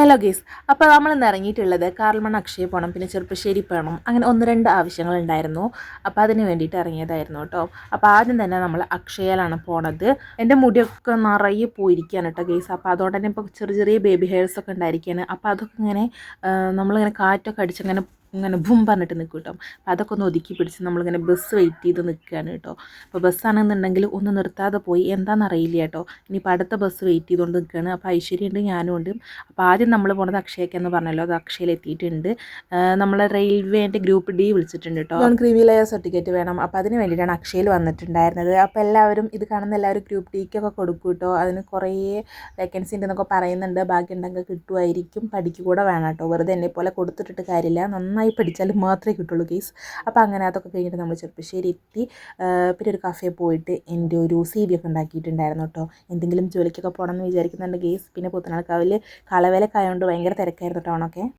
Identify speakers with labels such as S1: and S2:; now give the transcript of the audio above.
S1: Hello ഗീസ് അപ്പോൾ നമ്മൾ ഇന്ന് ഇറങ്ങിയിട്ടുള്ളത് കാർൽമൺ അക്ഷയ പോകണം പിന്നെ ചെറുപ്പശ്ശേരി പോകണം അങ്ങനെ ഒന്ന് രണ്ട് ആവശ്യങ്ങൾ ഉണ്ടായിരുന്നു. അപ്പോൾ അതിന് വേണ്ടിയിട്ട് ഇറങ്ങിയതായിരുന്നു കേട്ടോ. അപ്പോൾ ആദ്യം തന്നെ നമ്മൾ അക്ഷയയിലാണ് പോണത്. എന്റെ മുടിയൊക്കെ നിറയെ പോയിരിക്കുകയാണ് കേട്ടോ ഗീസ് അപ്പോൾ അതുകൊണ്ട് തന്നെ ഇപ്പോൾ ചെറിയ ചെറിയ ബേബി ഹെയർസ് ഒക്കെ ഉണ്ടായിരിക്കുകയാണ്. അപ്പോൾ അതൊക്കെ ഇങ്ങനെ നമ്മളിങ്ങനെ കാറ്റൊക്കെ അടിച്ചിങ്ങനെ ഇങ്ങനെ ബും പറഞ്ഞിട്ട് നിൽക്കും കേട്ടോ അപ്പോൾ അതൊക്കെ ഒന്ന് ഒതുക്കി പിടിച്ച് നമ്മളിങ്ങനെ ബസ് വെയിറ്റ് ചെയ്ത് നിൽക്കുകയാണ് കേട്ടോ. അപ്പോൾ ബസ്സാണെന്നുണ്ടെങ്കിൽ ഒന്ന് നിർത്താതെ പോയി എന്താണെന്ന് അറിയില്ല കേട്ടോ. ഇനിയിപ്പോൾ അടുത്ത ബസ് വെയിറ്റ് ചെയ്തുകൊണ്ട് നിൽക്കുകയാണ് അപ്പോൾ ഐശ്വര്യ ഉണ്ട് ഞാനും ഉണ്ട് അപ്പോൾ ആദ്യം നമ്മൾ പോണത് അക്ഷയക്ക് എന്ന് പറഞ്ഞല്ലോ. അത് അക്ഷയയിൽ എത്തിയിട്ടുണ്ട്. നമ്മളെ റെയിൽവേന്റെ ഗ്രൂപ്പ് ഡി വിളിച്ചിട്ടുണ്ട് കേട്ടോ. നോൺ ക്രീമി ലെയർ സർട്ടിഫിക്കറ്റ് വേണം. അപ്പോൾ അതിന് വേണ്ടിയിട്ടാണ് അക്ഷയയിൽ വന്നിട്ടുണ്ടായിരുന്നത്. അപ്പോൾ എല്ലാവരും ഇത് കാണുന്ന എല്ലാവരും ഗ്രൂപ്പ് ഡിക്കൊക്കെ കൊടുക്കും കേട്ടോ. അതിന് കുറേ വേക്കൻസി ഉണ്ടെന്നൊക്കെ പറയുന്നുണ്ട്. ബാക്കി ഉണ്ടെങ്കിൽ കിട്ടുമായിരിക്കും പഠിക്കുക കൂടെ വേണം കേട്ടോ. വെറുതെ എന്നെ പോലെ കൊടുത്തിട്ടിട്ട് കാര്യമില്ല. നന്നായി പഠിച്ചാൽ മാത്രമേ കിട്ടുള്ളൂ കേസ് അപ്പോൾ അങ്ങനെ അതൊക്കെ കഴിഞ്ഞിട്ട് നമ്മൾ ചെറുപ്പശ്ശേരി എത്തി. പിന്നെ ഒരു കഫേ പോയിട്ട് എന്റെ ഒരു സി വി ഒക്കെ ഉണ്ടാക്കിയിട്ടുണ്ടായിരുന്നു കേട്ടോ എന്തെങ്കിലും ജോലിക്കൊക്കെ പോകണം എന്ന് വിചാരിക്കുന്നുണ്ട് കേസ് പിന്നെ പുത്തനാൾക്കാവിൽ കളവിലൊക്കെ ആയതുകൊണ്ട് ഭയങ്കര തിരക്കായിരുന്നു ടൗണൊക്കെ